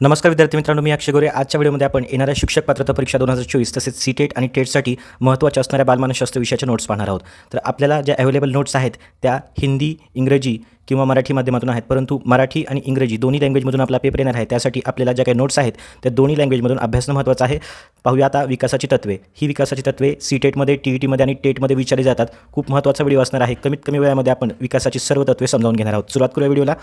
नमस्कार विद्यार्थी मित्रांनो मी अक्षय गोरे. आजच्या व्हिडिओमध्ये आपण येणाऱ्या शिक्षक पात्रता परीक्षा दोन हजार चोवीस तसेच सी टेट आणि टेटसाठी महत्त्वाच्या असणाऱ्या बालमानसशास्त्र विषयाच्या नोट्स पाहणार आहोत. तर आपल्याला ज्या अवेलेबल नोट्स आहेत त्या हिंदी इंग्रजी किंवा मराठी माध्यमातून आहेत. परंतु मराठी आणि इंग्रजी दोन्ही लँग्वेजमधून आपला पेपर येणार आहे. त्यासाठी आपल्याला ज्या काही नोट्स आहेत त्या दोन्ही लँग्वेजमधून अभ्यासणं महत्त्वाचं आहे. पाहूया आता विकासाची तत्वे. ही विकासाची तत्वे सी टेटमध्ये टी ई टीमध्ये आणि टेटमध्ये विचारली जातात. खूप महत्त्वाचा व्हिडिओ असणार आहे. कमीत कमी वेळामध्ये आपण विकासाची सर्व तत्वे समजावून घेणार आहोत. सुरुवात करूया व्हिडिओला.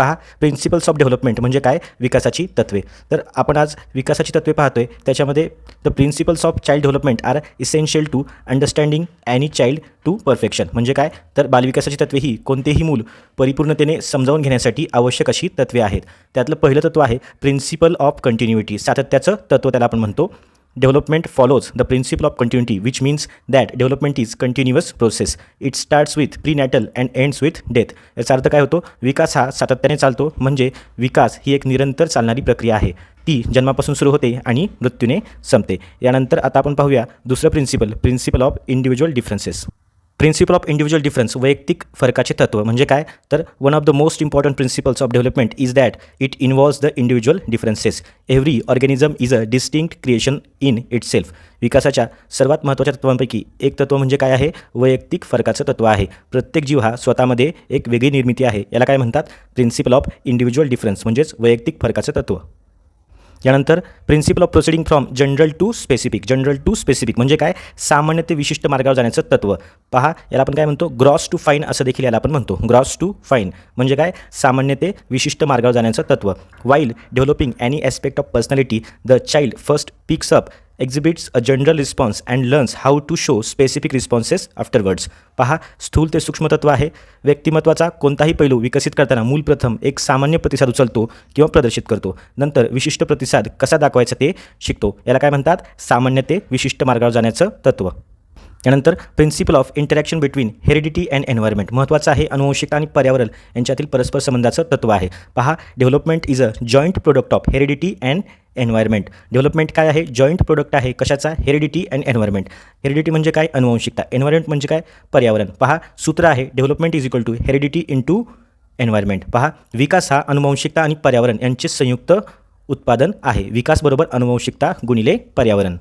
पहा प्रिन्सिपल्स ऑफ डेव्हलपमेंट म्हणजे काय? विकासाची तत्वे. तर आपण आज विकासाची तत्वे पाहतोय. त्याच्यामध्ये the principles of child development are essential to understanding any child to perfection म्हणजे काय? तर बालविकासाची तत्वे ही कोणतेही मूल परिपूर्णतेने समजावून घेण्यासाठी आवश्यक अशी तत्वे आहेत. त्यातलं पहिलं तत्व आहे प्रिन्सिपल ऑफ कंटिन्युटी सातत्याचं तत्व त्याला आपण म्हणतो. Development follows the principle of continuity which means that development is continuous process it starts with prenatal and ends with death याचा अर्थ काय होतो? विकास हा सातत्याने चालतो. म्हणजे विकास ही एक निरंतर चालणारी प्रक्रिया आहे. ती जन्मापासून सुरू होते आणि मृत्यूने संपते. यानंतर आता आपण पाहूया दुसरं principle principle of individual differences principle of individual difference वैयक्तिक फरकाचे तत्व. म्हणजे काय? तर one of the most important principles of development is that it involves the individual differences every organism is a distinct creation in itself विकासाच्या सर्वात महत्त्वाच्या तत्वांपैकी एक तत्व म्हणजे काय आहे? वैयक्तिक फरकाचं तत्व आहे. प्रत्येक जीव हा स्वतःमध्ये एक वेगळी निर्मिती आहे. याला काय म्हणतात? प्रिन्सिपल ऑफ इंडिव्हिज्युअल डिफरन्स म्हणजेच वैयक्तिक फरकाचं तत्व. यानंतर principle of proceeding from general to specific general to specific म्हणजे काय? सामान्य ते विशिष्ट मार्गावर जाण्याचं तत्व. पहा याला आपण काय म्हणतो? ग्रॉस टू फाईन असं देखील याला आपण म्हणतो. ग्रॉस टू फाईन म्हणजे काय? सामान्य ते विशिष्ट मार्गावर जाण्याचं तत्व. While developing any aspect of personality the child first picks up exhibits a general response and learns how to show specific responses afterwards पहा स्थूल ते सूक्ष्मतत्व आहे. व्यक्तिमत्वाचा कोणताही पैलू विकसित करताना मूल प्रथम एक सामान्य प्रतिसाद उचलतो किंवा प्रदर्शित करतो. नंतर विशिष्ट प्रतिसाद कसा दाखवायचा ते शिकतो. याला काय म्हणतात? सामान्य ते विशिष्ट मार्गावर जाण्याचं तत्व. त्यानंतर principle of interaction between heredity and environment महत्त्वाचं आहे अनुवंशिकता आणि पर्यावरण यांच्यातील परस्पर संबंधाचं तत्व आहे. पहा development is a joint product of heredity and environment. Development काय आहे? जॉईंट प्रोडक्ट आहे. कशाचा? Heredity and environment. हेरिडिटी म्हणजे काय? अनुवंशिकता. एन्व्हायरमेंट म्हणजे काय? पर्यावरण. पहा सूत्र आहे. Development is equal to heredity into environment. पहा विकास हा अनुवंशिकता आणि पर्यावरण यांचे संयुक्त उत्पादन आहे. विकास बरोबर अनुवंशिकता गुणिले पर्यावरण.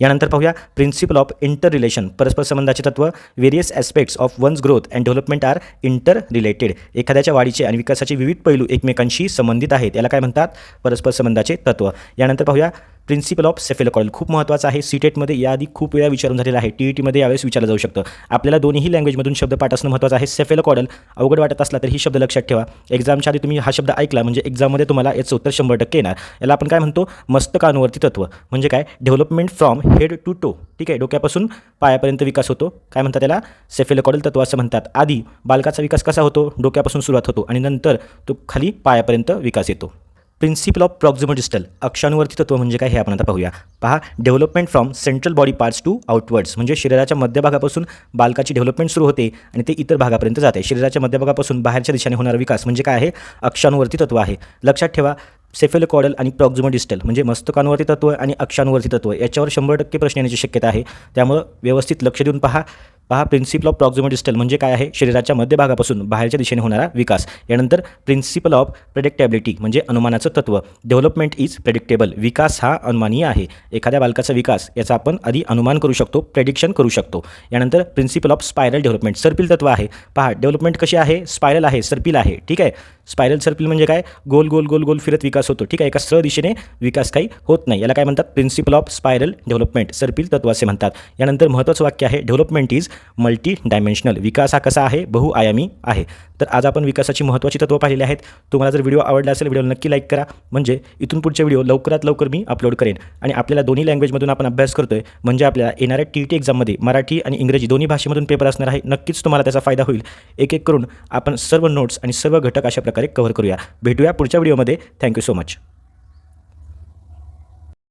यानंतर पाहूया प्रिन्सिपल ऑफ इंटर रिलेशन परस्पर संबंधाचे तत्व various aspects of one's growth and development are interrelated एखाद्याच्या वाढीचे आणि विकासाचे विविध पैलू एकमेकांशी संबंधित आहेत. याला काय म्हणतात? परस्पर संबंधाचे तत्व. यानंतर पाहूया प्रिन्सिपल ऑफ सेफेलोकॉल. खूप महत्त्वाचं आहे सी टेटमध्ये याआधी खूप वेळा विचारून झालेला आहे. टी ई टीमध्ये यावेळेस विचारलं जाऊ शकतं. आपल्याला दोन्ही लँग्वेजमधून शब्द पाठ असणं महत्त्वाचं आहे. सेफेलोकॉडल अवघड वाटत असला तर ही शब्द लक्षात ठेवा. एक्झामच्या आधी तुम्ही हा शब्द ऐकला म्हणजे एक्झाममध्ये तुम्हाला याचं उत्तर शंभर टक्के येणार. याला आपण काय म्हणतो? मस्तकानुवर्ती तत्व. म्हणजे काय? Development from head to toe ठीक आहे? डोक्यापासून पायापर्यंत विकास होतो. काय म्हणतात त्याला? सेफेलोकॉडल तत्व असं म्हणतात. आधी बालकाचा विकास कसा होतो? डोक्यापासून सुरुवात होतो आणि नंतर तो खाली पायापर्यंत विकास येतो. प्रिन्सिपल ऑफ प्रॉक्झिमो डिस्टल अक्षानुवर्ती तत्व म्हणजे काय हे आपण आता पाहूया. पहा development from central body parts to outwards म्हणजे शरीराच्या मध्यभागापासून बालकाची डेव्हलपमेंट सुरू होते आणि ते इतर भागापर्यंत जाते. शरीराच्या मध्यभागापासून बाहेरच्या दिशेने होणारा विकास म्हणजे काय आहे? अक्षानुवर्ती तत्व आहे. लक्षात ठेवा सेफेलोकॉडल आणि प्रॉक्झिमो डिस्टल म्हणजे मस्तकांवरती तत्व आणि अक्षानुवर्ती तत्व. याच्यावर शंभर टक्के प्रश्न येण्याची शक्यता आहे. त्यामुळं व्यवस्थित लक्ष देऊन पहा. पहा प्रिन्सिपल ऑफ प्रॉक्झिमो डिस्टल म्हणजे काय आहे? शरीराच्या मध्यभागापासून बाहेरच्या दिशेने होणारा विकास. यानंतर प्रिन्सिपल ऑफ प्रेडिक्टेबिलिटी म्हणजे अनुमानाचं तत्व. डेव्हलपमेंट इज प्रेडिक्टेबल विकास हा अनुमानीय आहे. एखाद्या बालकाचा विकास याचा आपण आधी अनुमान करू शकतो प्रेडिक्शन करू शकतो. यानंतर प्रिन्सिपल ऑफ स्पायरल डेव्हलपमेंट सर्पिल तत्व आहे. पहा डेव्हलपमेंट कशी आहे? स्पायरल आहे सर्पिल आहे. ठीक आहे? स्पायरल सर्पिल म्हणजे काय? गोल गोल गोल गोल फिरत विकास होतो. ठीक आहे? एका सरळ दिशेने विकास काही होत नाही. याला काय म्हणतात? प्रिन्सिपल ऑफ स्पायरल डेव्हलपमेंट सर्पिल तत्व असे म्हणतात. यानंतर महत्त्वाचं वाक्य आहे. डेव्हलपमेंट इज मल्टी डायमेन्शनल विकास हा कसा आहे? बहुआयामी आहे. तर आज आपण विकासाची महत्त्वाची तत्त्व पाहिलेली आहेत. तुम्हाला जर व्हिडिओ आवडला असेल व्हिडिओला नक्की लाईक करा. म्हणजे इथून पुढचे व्हिडिओ लवकरात लवकर मी अपलोड करेन. आणि आपल्याला दोन्ही लँग्वेजमधून आपण अभ्यास करतो आहे म्हणजे आपल्याला येणाऱ्या टी टी एक्झाममध्ये मराठी आणि इंग्रजी दोन्ही भाषेमधून पेपर असणार आहे. नक्कीच तुम्हाला त्याचा फायदा होईल. एक एक करून आपण सर्व नोट्स आणि सर्व घटक अशा प्रकारे कव्हर करूया. भेटूया पुढच्या व्हिडिओमध्ये. Thank you so much